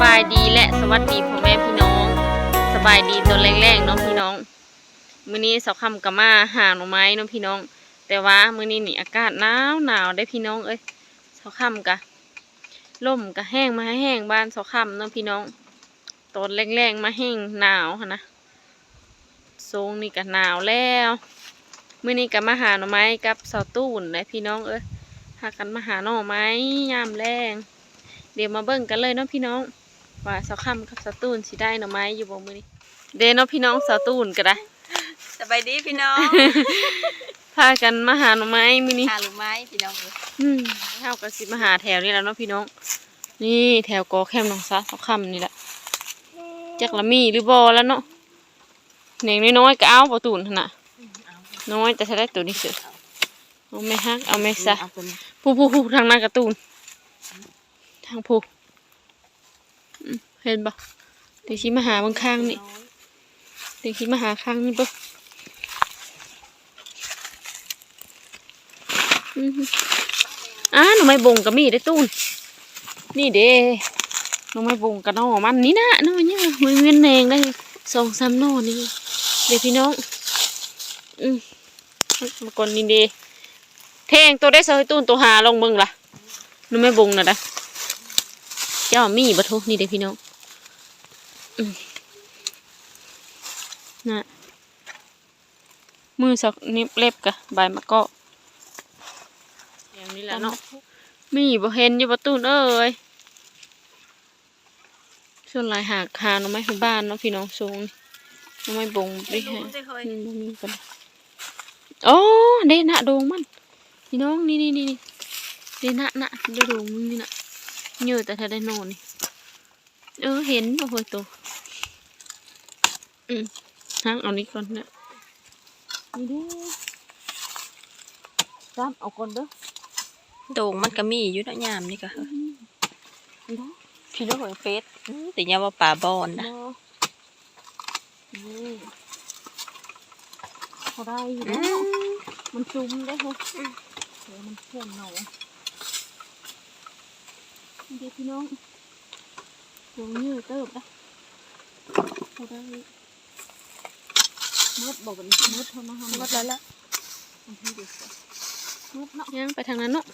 บายดีและสวัสดีพ่อแม่พี่น้อง สบายดีตอนแรกๆเน้องพี่น้องมื้อนี้เสาคำกับมาหาหน่อไม้เน้องพี่น้อง แต่ว่ามื้อนี้นี่อากาศหนาวหนาวได้พี่น้องเอ้ยเสาคำกะล่มกะแห้งมาแห้งบ้านเสาคำเน้องพี่น้องตอนแรงๆมาแห้งหนาวนะทรงนี่กะหนาวแล้วมื้อนี้กะมาหาหน่อไม้กับเสาตู้นเลยพี่น้องเอ้ยพากันมาหาหน่อไม้ยามแรงเดี๋ยวมาเบิ่งกันเลยเนาะพี่น้อง ว่าเสาค่ำกับเสาตูนสิได้หน่อไม้อยู่บ่มื้อนี้เด้เนาะพี่น้องเสาตูนก็ได้สบายดีพี่น้องพากันมาหาหน่อไม้มื้อนี้หาหรือไม้พี่น้องเอ้ยอืมเฮาก็สิมาหาแถวนี้แหล้วเนาะพี่น้อง นี่แถวกอแคมหนองซะเสาค่ำนี่แหละจักละมีหรือบ่แล้วเนาะเน่งน้อยๆก็เอาบ่ตูนหั่นน่ะน้อยแต่ถ้าได้ตัวนี้เสือเอาไม่ฮักเอาไม่ซะเอาตัวนี้ผู้ผู้ผู้ทางหน้าการ์ตูนทางผู้อืม เห็นปะเดี๋ยวชี้มาหาบางข้างนี่เดี๋ยวชี้มาหาข้างนี่ปะอือหืออ่าหน่อไม้บงกับมีได้ตูนนี่เด้หน่อไม้บงกับน้องมันนี่นะน้องเนี่ยมันเวียนแนงได้สองสามหน่อนี่เดี๋ยวพี่น้อง อืมมาก่อนนี่เด้แทงตัวได้เซยตูนตัวหาลงเบิ่งล่ะนูไม่บงน่ะนะ เจ้ามีบ่ทุนี่เด้พี่น้องอืมน่ะมือสักนิบเล็บกะใบมะกอกอย่างนี้แหละเนาะมีบ่เห็นอยู่ประตูนเอ้ยส่วนหลายหากหาหน่อไม้ของบ้านเนาะพี่น้องสูงนี่หน่อไม้บงไปหาจะเคยอืมบ่มีกันโอ้เดนะโดงมันพี่น้องนี่นี่นี่นี่เดนะนะเดโดงมึงนี่นะ เยอะแต่ถ้าได้นอนนี่เออเห็นโอ้โหตัวอืมทางเอานี้ก่อนเนี่ยนี่เด้จับเอาก่อนเด้อโด่งมันก็มีอยู่เนาะยามนี่ก็เฮ้ยนี่เด้อพี่น้องเอ้ยเฟสอืมแต่ยาว่าป่าบอนนะบ่นี่พอได้อยู่อืเนาะมมันจุ่มได้เหรอเดี๋ยวมันเพื่อนหนูนี่ เด็กพี่น้องตรงนี้เติบได้เขาได้มืดบอกกันมืดเท่านั้นหมดแล้วละมืดเนาะยังไปทางนั้นเนาะ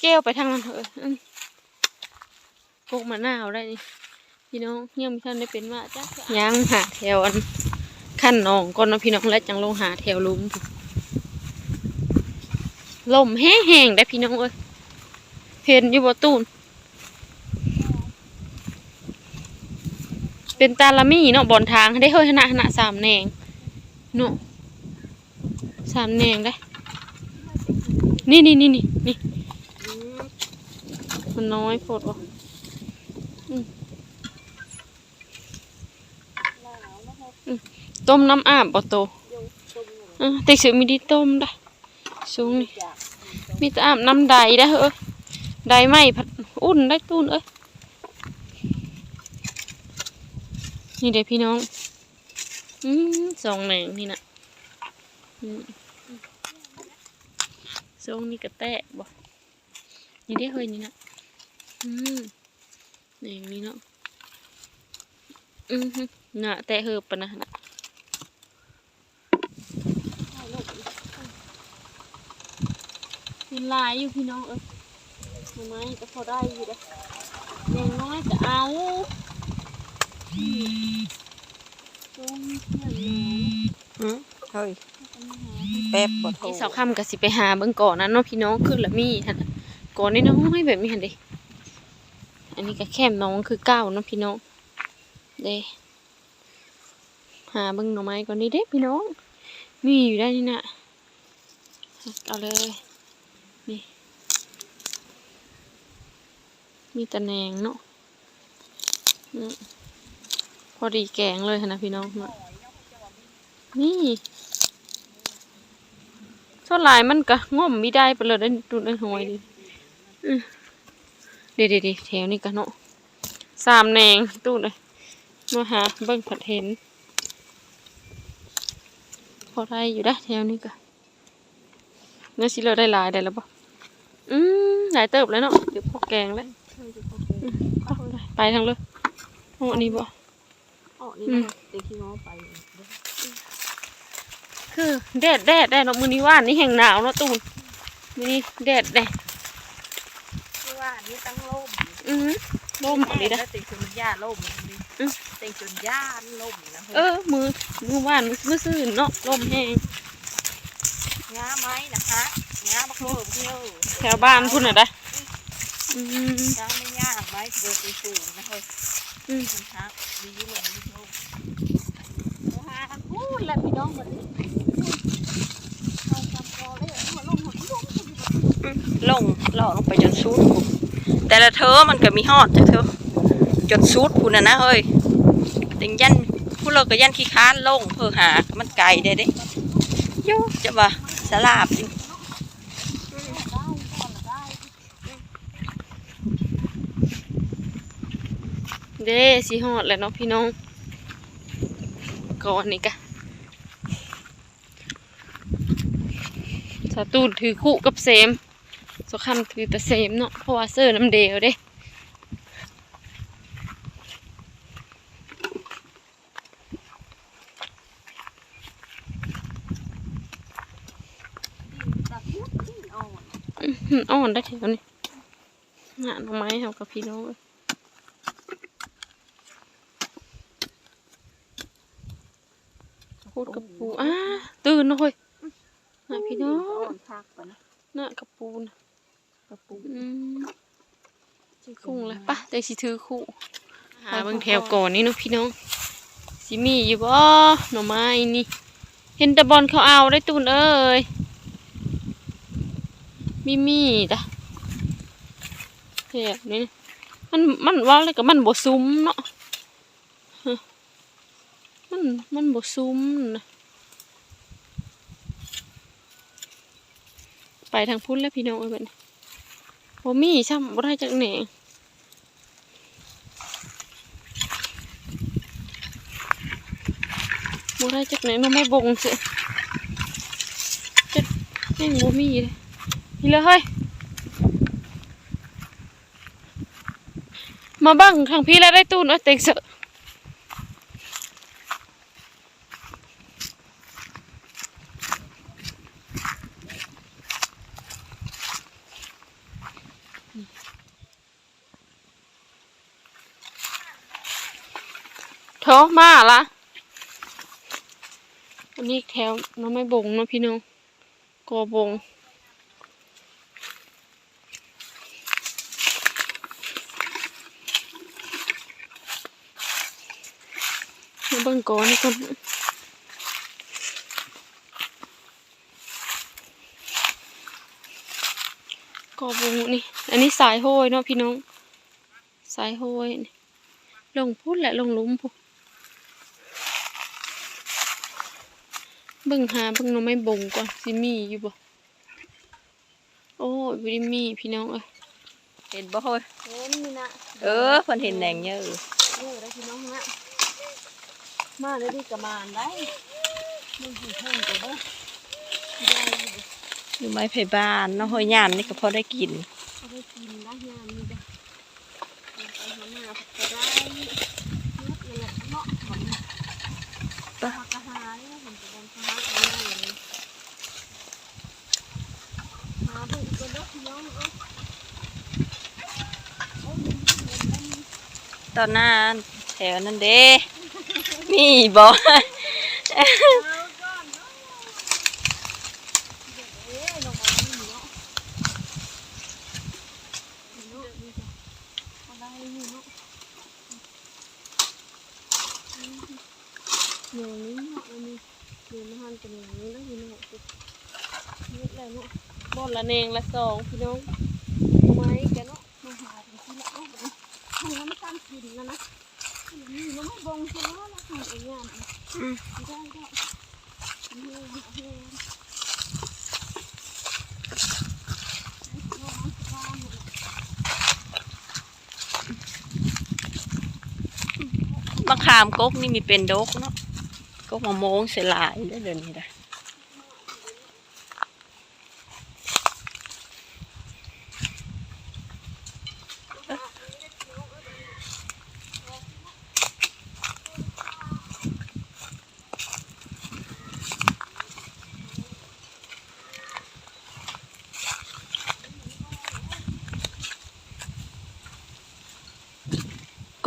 แก้วไปทางนั้นเถอะอืมพวกมะนาวได้นี่พี่น้องยังไม่ทันได้เป็นว่าจ้ะยังหาแถวอันขั้นหนองก่อนเนาะพี่น้องแล้วจังลงหาแถวหลุมพู้น ลมแห้งๆได้พี่น้องเอ้ยเห็นอยู่บ่ตูนเป็นตาลามี่เนาะบอนทางได้เฮ้ยขนาดขนาดสามแนงเนาะสามแนงได้ นี่นี่นี่นี่นี่มันน้อยโพดบ่อืมอืมต้มน้ำอาบบ่โตอะแต่เสือมีดีต้มได้ สูงนี่มีแต่อาบน้ำใดได้เฮ้ยใดไหมผัดอุ่นได้ตูนเอ้ยนี่เด็กพี่น้องอืมสองแหนงนี่นะอืมสองนี่กระแตะบ่นี่ได้เฮ้ยนี่นะอืมแหนงนี่เนาะอืมฮึน่ะแตะเฮือบปะนะนะ เป็นลายอยู่พี่น้องเอ้ยหน่อไม้ก็พอได้อยู่เด้อแหนงน้อยก็เอาต้มเพื่อนน้อืมเฮ้ยแป๊บบ่ำโทรที่เสาค่ำก็สิไปหาเบิ่งก่อนนะเนาะพี่น้องขึ้นละมีหั่นน่ะก่อนนี่น้อยแบบนี้หั่นเด้อันนี้ก็แคมน้องคือเก้าเนาะพี่น้องเด้หาเบิ่งหน่อไม้ก่อนนี่เด้พี่น้องมีอยู่ได้นี่น่ะเอาเลย นี่ มีตะแหนงเนาะพอดีแกงเลยนะพี่น้องนาะนี่ส่วนหลายมันก็ง่อมไม่ได้ไปเลยได้ดูในหอยดิเดี๋ยวเดี๋ยวแถวนี้กันเนาะสามแหนงตู้เลยมาหาเบิ้งผัดเห็น พอได้อยู่ได้แถวนี้ก็เนื้อสิเราได้ลายได้แล้วปะ อืมหลายเติบแล้วเนาะเดี๋ยวพอแกงแล้วเอาไปทางเลยโอ้อันนี้บ่อ๋อนี่อืมนะเด็กที่น้องไปคือแดดแดดแดดเนาะมื้อนี้ว่านนี่แห้งหนาวเนาะตูนมื้อนี้แดดแดดคือว่านี่ตั้งล่มอือลมอันนี้นะแล้วติงจนหญ้าล่มนี่อืมติงจนหญ้าล่มนะเออมือมือว่านมือซื่นเนาะลมแห้งหญ้าไม้นะคะ หญ้าบักเพิ่มเที่ยวแถวบ้านพุ่นน่ะได้อืมหญ้าไม่หญ้าไม้เดือดไปสูงนะเฮ้ยอืมคุณครับมีอยู่ลมมีลมหาพูดแล้วพี่น้องหมดเลยเอาจำคอเลยหัวลมหัวลมลงหล่อลงไปจนสุดพุ่นแต่ละเธอมันก็มีฮอดจ้ะเธอจนสุดพุ่นน่ะนะเฮ้ยติงยันผู้เราก็ยันขี้ค้านลงเพื่อหา มันไกลเด้เด้โยจะว่าสลาบจริง เด้สิฮอดแล้วเนาะพี่น้องก่อนนี่กะสาตูนถือคู่กับเซมสคำถือแต่เซมเนาะเพราะว่าเสื้อน้ำเดียวเด้อ่อนได้แถวนี้งานเอไม้เอากับพี่น้องเอ้ย พูดกับปูอ้าตื่นเนาะเฮ้ยน่ะพี่น้องพักปะนะน่ะกับปูนะกระปุกอืมคุ้งเลยปะแต่สิถือคู่หาเบิ่งแถวก่อนนี่เนาะพี่น้องสิมีอยู่บ่หน่อไม้นี่ เห็นแตะบอลเขาเอาได้ตูนเอ้ยมีมีจ้ะแถบนี้มันมันว่าอะไรกับมันบ่ซุ้มเนาะฮะ มันบ่ซุ้มนะไปทางพุ่นแล้วพี่น้องเอ้ยบ่นบ่มีซ้ำบ่ได้จักแหน่บ่ได้จักแหน่น้องไม่บงสิจักแม่งบ่มีเลยนี่เลยเฮ้ยมาบังทางพี่แล้วได้ตูนเอาเต็งเสอะ โถมาละอันนี้แถวน้องไม่บงนะพี่น้องกอบงมาเบิ่งก่อนนี่ก่อนกอบูนี่ อันนี้สายโห้ยเนาะพี่น้อง สายโห้ยลงพุ่นแหละลงลุมพุ่น เบิ่งหาเบิ่งหน้องไม่บงก่อนสิมีอยู่บ่โอ้ยบ่ได้มีพี่น้องเอ้ยเห็นบ่เฮ้ยเห็นนี่นะเออเพิ่นเห็นแหน่งเยอะเยอะได้พี่น้องนะมาได้ดีกับมานได้มันถึงเพิ่งตัวเด้อได้อยู่อยู่ไม้ไผ่บ้านเนาะเฮ้ยยามนี่ก็พอได้กินเขาได้กินได้งานนี่จ้ะไปหาหน้าผักกระได้นักเลยแหละเนาะเหมือนผักกระหายแล้วผมจะโดนผักกระหายเลยหาเบิ่งก็เด้อพี่น้องเอ้ย ตอนนั้นแถวนั้นเด้มีบ่เอาก่อนเดี๋ยวเอ๊ะลงมานี่เนาะนี่เนาะนี่จ้ะเอาได้อยู่เนาะหนูนี้เนาะอันมีหนูมาหันกันอย่างนี้แล้วพี่น้องนี่แหละเนาะบอนละเนงละสองพี่น้องไม้แกเนาะมาหาถึงที่ละเอ้ามันน้ำ ตาลกินนะนะนี่มันไม่บงใช่ไหมล่ะทำเองงานได้ได้นี่นี่มะขามกกนี่มีเป็นดกเนาะกกมะโมงเสียหลายได้เดี๋ยวนี้นะ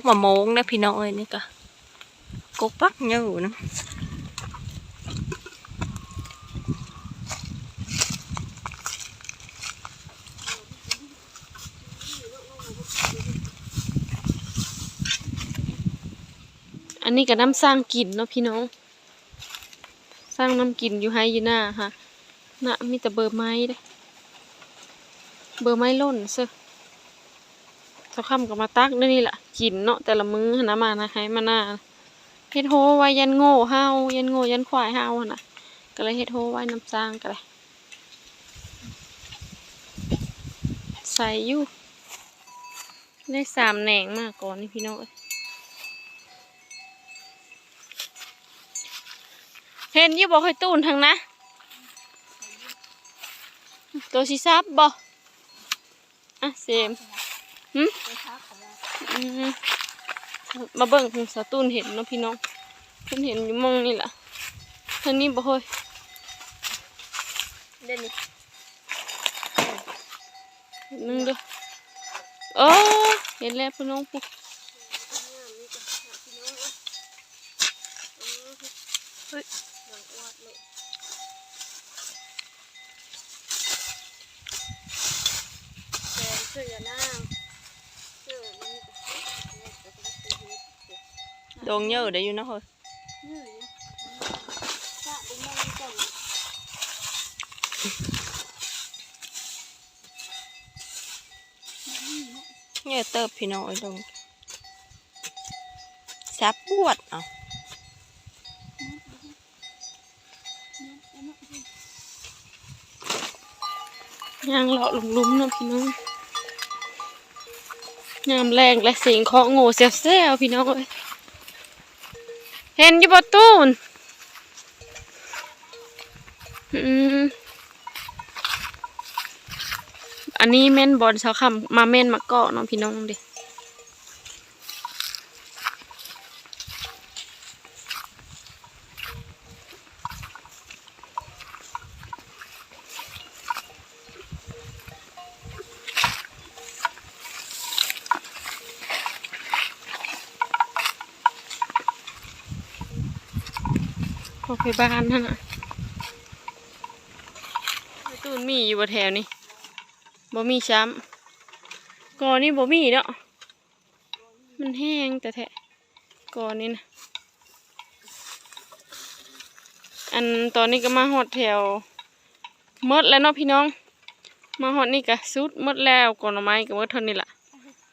กมะโมงนะพี่น้องเอ้ยนี่ก็กกปักอยู่นะอันนี้ก็น้ำสร้างกินเนาะพี่น้อง สร้างน้ำกินอยู่ให้ยู่หน้าค่ะน่ะมีแต่เบอร์ไม้เด้เบอร์ไม้ล่นเซอ เจ้าคำก็มาตักได้นี่แหละกินเนาะแต่ละมื้อนะมานะให้มาหน้าเฮ็ดโฮไว้ยันโง่เฮายันโง่ยันควายเฮาหั่นน่ะ ก็เลยเฮ็ดโฮไว้น้ำสร้างก็เลยใส่อยู่ได้สามแหน่งมากก่อนนี่พี่น้องเห็นยี่บอกให้ตูนทางนะ ตัวชิซับบ่อะเซม หึอืมมาเบิ่งของสาวตูนเห็นเนาะพี่น้องเพิ่นเห็นอยู่หมองนี่ล่ะทางนี้บ่เฮ้ยเด่นนี่นึงเด้อโอ้เห็นแล้วพี่น้องปุ๊เฮ้ยแกงเสือนางเสือมันนี่ก็ ดงเยอะได้อยู่นะเฮ้ยยืดอยู่สะบุ้อเยอะเติบพี่น้องเอ้ยดงซับปวดเอะย่างเลาะหลุมๆเนาะพี่น้องยามแรงและเสียงเคาะโง่เสียวเซวๆพี่น้องเอ้ย เห็นอยู่บนตู้นอืมอันนี้เม่นบอลเสาคำมาเม่นมาเกาะเนาะพี่น้องเดิพ ไปบ้านนั่นน่ะตูนมีอยู่บนแถวนี้บ่มีช้ำก่อนนี่บ่มีเนาะมันแห้งแต่แท้ก่อนนี่นะอันตอนนี้ก็มาหอดแถวหมดแล้วเนาะพี่น้อง มาหอดนี่ก็สุดหมดแล้วก่อนหไม้ก็หมดเท่านี้ละ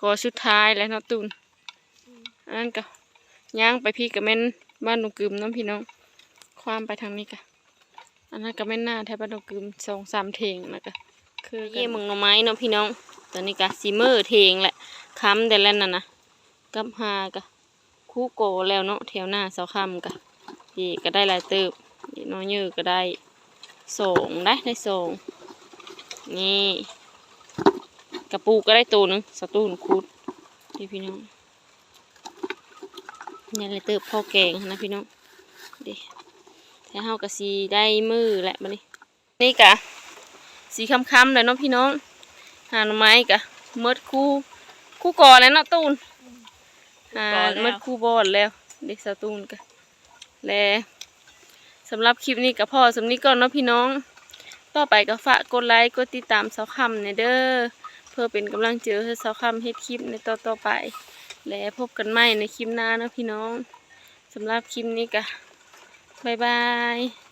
ก่อสุดท้ายแล้วเนาะตูนอันก็ย่างไปพี่กับแม่นบ้านหนูกึมเน้องพี่น้อง ความไปทางนี้กะอันนั้นก็แม่นหน้าแทบบ้านหนูกึมสองสามเทงนะกะคือเยี่ยมึงหน่อไม้เนาะพี่น้องตอนนี้กะซีเมอร์เทงแหละค้ำแต่แล้วน่ะนะกับหากะคู่โกแล้วเนาะแถวหน้าเสาคำกะนี่ก็ได้หลายเติบนี่น้อยเยอก็ได้ส่งได้ได้ส่งนี่กระปูก็ได้ตัวหนึงสตูนคูดนี่พี่น้องนี่เลยเติบพ่อแกงนะพี่น้องเดิ แต่เฮาก็สีได้มือแหละบัดนี้ นี่กะสีค้ำๆเลยเนาะพี่น้อง หาหน่อไม้กะเมดคู่คู่ก่อแล้วเนาะตูนหาเมดคู่บอดแล้ว เด็กสาวตูนกะและสำหรับคลิปนี้กับพ่อสำนี้ก่อนเนาะพี่น้อง ต่อไปก็ฝากกดไลค์กดติดตามสาวคำในเด้อเพื่อเป็นกำลังใจให้สาวคำเฮ็ดคลิปในต่อต่อๆไป และพบกันใหม่ในคลิปหน้าเนาะพี่น้องสำหรับคลิปนี้กะ บ๊ายบาย